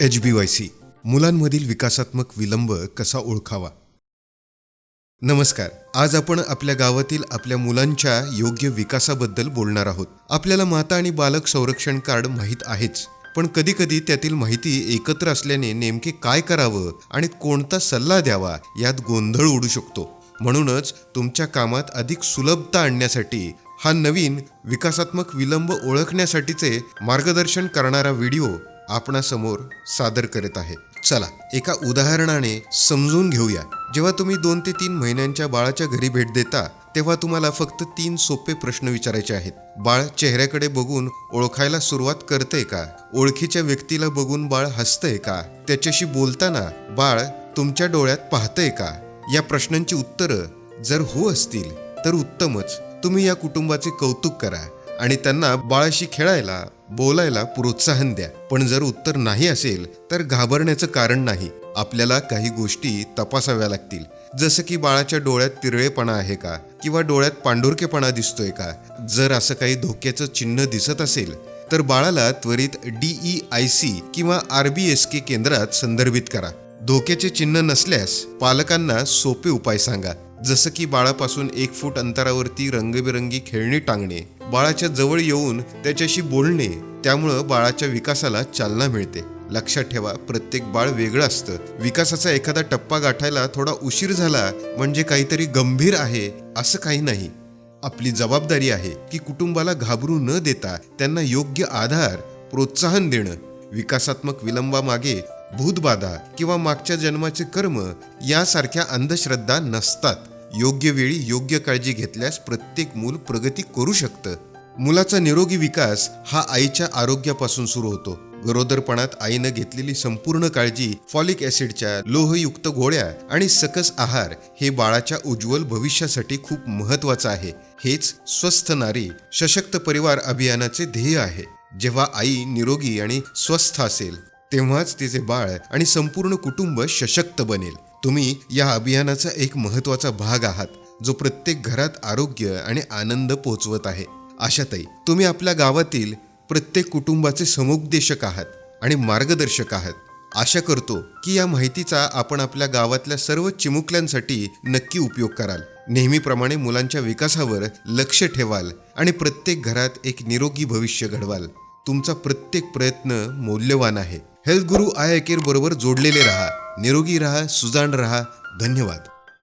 H बी Y C. मुलांमधील विकासात्मक विलंब कसा ओळखावा? नमस्कार. आज आपण आपल्या गावातील आपल्या मुलांच्या योग्य विकासाबद्दल बोलणार आहोत. आपल्याला माता आणि बालक संरक्षण कार्ड माहीत आहेच. पण कधीकधी त्यातील माहिती एकत्र असल्याने नेमके काय करावं आणि कोणता सल्ला द्यावा यात गोंधळ उडू शकतो. म्हणूनच तुमच्या कामात अधिक सुलभता आणण्यासाठी हा नवीन विकासात्मक विलंब ओळखण्यासाठीचे मार्गदर्शन करणारा व्हिडिओ आपणासमोर सादर करत आहे. चला एका उदाहरणाने समजून घेऊया. जेव्हा तुम्ही दोन ते तीन महिन्यांच्या बाळाच्या घरी भेट देता तेव्हा तुम्हाला फक्त तीन सोपे प्रश्न विचारायचे आहेत. बाळ चेहऱ्याकडे बघून ओळखायला सुरुवात करते का? ओळखीच्या व्यक्तीला बघून बाळ हसतंय का? त्याच्याशी बोलताना बाळ तुमच्या डोळ्यात पाहतंय का? या प्रश्नांची उत्तरं जर हो असतील तर उत्तमच. तुम्ही या कुटुंबाचे कौतुक करा आणि त्यांना बाळाशी खेळायला बोलायला प्रोत्साहन द्या. पण जर उत्तर नाही असेल तर घाबरण्याचं कारण नाही. आपल्याला काही गोष्टी तपासाव्या लागतील. जसं की बाळाच्या डोळ्यात तिरळेपणा आहे का? किंवा डोळ्यात पांडुरकेपणा दिसतोय का? जर असं काही धोक्याचं चिन्ह दिसत असेल तर बाळाला त्वरित डीई आय सी किंवा आर बी एस के केंद्रात संदर्भित करा. धोक्याचे चिन्ह नसल्यास पालकांना सोपे उपाय सांगा. जसं की बाळापासून एक फूट अंतरावरती रंगबिरंगी खेळणी टांगणे बाळाच्या जवळ येऊन त्याच्याशी बोलणे त्यामुळं बाळाच्या विकासाला चालना मिळते. लक्षात ठेवा प्रत्येक बाळ वेगळं असतं. विकासाचा एखादा टप्पा गाठायला थोडा उशीर झाला म्हणजे काहीतरी गंभीर आहे असं काही नाही. आपली जबाबदारी आहे की कुटुंबाला घाबरू न देता त्यांना योग्य आधार प्रोत्साहन देणं. विकासात्मक विलंबामागे भूतबाधा किंवा मागच्या जन्माचे कर्म यासारख्या अंधश्रद्धा नसतात. योग्य वेळी योग्य काळजी घेतल्यास प्रत्येक मूल प्रगती करू शकतं. मुलाचा निरोगी विकास हा आईच्या आरोग्यापासून सुरू होतो. गरोदरपणात आईनं घेतलेली संपूर्ण काळजी फॉलिक ऍसिडच्या लोहयुक्त गोळ्या आणि सकस आहार हे बाळाच्या उज्ज्वल भविष्यासाठी खूप महत्वाचं आहे. हेच स्वस्थ नारी सशक्त परिवार अभियानाचे ध्येय आहे. जेव्हा आई निरोगी आणि स्वस्थ असेल तेव्हाच तिचे बाळ आणि संपूर्ण कुटुंब सशक्त बनेल. तुम्ही या अभियानाचा एक महत्त्वाचा भाग आहात जो प्रत्येक घरात आरोग्य आणि आनंद पोचवत आहे. आशाताई तुम्ही आपल्या गावातील प्रत्येक कुटुंबाचे समुपदेशक आहात आणि मार्गदर्शक आहात. आशा करतो की या माहितीचा आपण आपल्या गावातल्या सर्व चिमुकल्यांसाठी नक्की उपयोग कराल. नेहमीप्रमाणे मुलांच्या विकासावर लक्ष ठेवाल आणि प्रत्येक घरात एक निरोगी भविष्य घडवाल. तुमचा प्रत्येक प्रयत्न मौल्यवान आहे. हेल्थ गुरु आय केअर बरोबर जोडलेले रहा. निरोगी रहा सुजाण रहा. धन्यवाद.